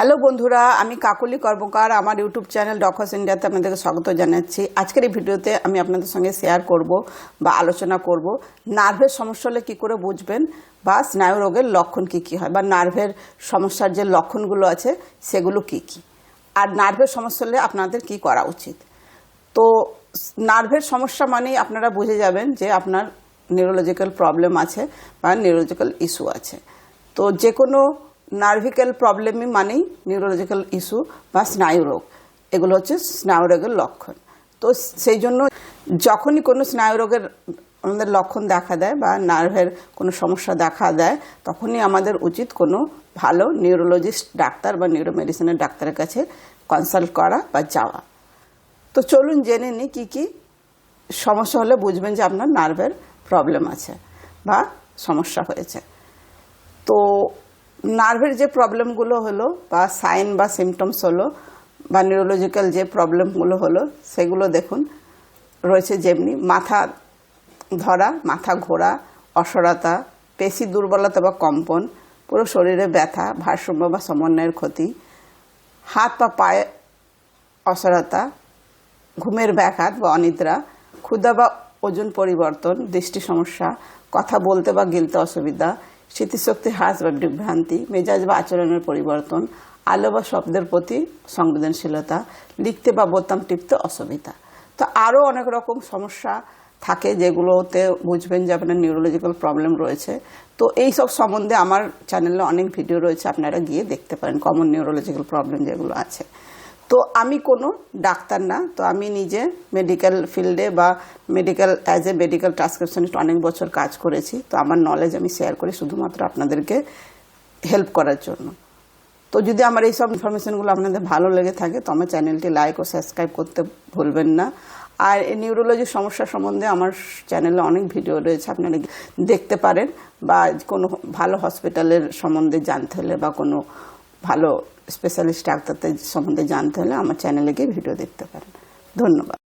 Hello বন্ধুরা, আমি কাকলি কর্মকার, আমার ইউটিউব চ্যানেল ডকস ইন্ডিয়াতে আপনাদেরকে স্বাগত জানাচ্ছি। আজকের এই ভিডিওতে আমি আপনাদের সঙ্গে শেয়ার করব বা আলোচনা করব, নার্ভের সমস্যা হলে কী করে বুঝবেন বা স্নায়ু রোগের লক্ষণ কী কী হয় বা নার্ভের সমস্যার যে লক্ষণগুলো আছে সেগুলো কী কী। আর নার্ভের সমস্যা হলে আপনাদের কী করা উচিত। তো নার্ভের সমস্যা মানেই আপনারা বুঝে যাবেন যে আপনার নিউরোলজিক্যাল প্রবলেম আছে বা নিউরোলজিক্যাল ইস্যু আছে। তো যে কোনো নার্ভিক্যাল প্রবলেমই মানেই নিউরোলজিক্যাল ইস্যু বা স্নায়ু রোগ। এগুলো হচ্ছে স্নায়ু রোগের লক্ষণ। তো সেই জন্য যখনই কোনো স্নায়ু রোগের আমাদের লক্ষণ দেখা দেয় বা নার্ভের কোনো সমস্যা দেখা দেয়, তখনই আমাদের উচিত কোনো ভালো নিউরোলজিস্ট, ডাক্তার বা নিউরোমেডিসিনের ডাক্তারের কাছে কনসাল্ট করা বা যাওয়া। তো চলুন জেনে নিই কী কী সমস্যা হলে বুঝবেন যে আপনার নার্ভের প্রবলেম আছে বা সমস্যা হয়েছে। তো নার্ভের যে প্রবলেমগুলো হলো বা সাইন বা সিমটমস হলো বা নিউরোলজিক্যাল যে প্রবলেমগুলো হলো, সেগুলো দেখুন। রয়েছে যেমনি মাথা ধরা, মাথা ঘোরা, অসরতা, পেশি দুর্বলতা বা কম্পন, পুরো শরীরে ব্যথা, ভারসাম্য বা সমন্বয়ের ক্ষতি, হাত বা পায়ে অসরতা, ঘুমের ব্যাঘাত বা অনিদ্রা, ক্ষুধা বা ওজন পরিবর্তন, দৃষ্টি সমস্যা, কথা বলতে বা গিলতে অসুবিধা স্মৃতিশক্তি হ্রাস বা বিভ্রান্তি, মেজাজ বা আচরণের পরিবর্তন, আলো বা শব্দের প্রতি সংবেদনশীলতা, লিখতে বা বোতাম টিপতে অসুবিধা। তো আরও অনেক রকম সমস্যা থাকে যেগুলোতে বুঝবেন যে আপনার নিউরোলজিক্যাল প্রবলেম রয়েছে। তো এই সব সম্বন্ধে আমার চ্যানেলে অনেক ভিডিও রয়েছে, আপনারা গিয়ে দেখতে পারেন কমন নিউরোলজিক্যাল প্রবলেম যেগুলো আছে। তো আমি কোনো ডাক্তার না, তো আমি নিজে মেডিকেল ফিল্ডে বা medical as a medical transcriptionist অনেক বছর কাজ করেছি, তো আমার নলেজ আমি শেয়ার করি শুধুমাত্র আপনাদেরকে হেল্প করার জন্য। তো যদি আমার এই সব ইনফরমেশনগুলো আপনাদের ভালো লেগে থাকে, তো আমার চ্যানেলটি লাইক ও সাবস্ক্রাইব করতে ভুলবেন না। আর এই নিউরোলজি সমস্যা সম্বন্ধে আমার চ্যানেলে অনেক ভিডিও রয়েছে, আপনারা দেখতে পারেন বা কোনো ভালো হসপিটালের সম্বন্ধে জানতে হলে বা কোনো ভালো স্পেশালিস্ট ডাক্তারদের সম্বন্ধে জানতে হলে আমার চ্যানেলে গিয়ে ভিডিও দেখতে পারেন। ধন্যবাদ।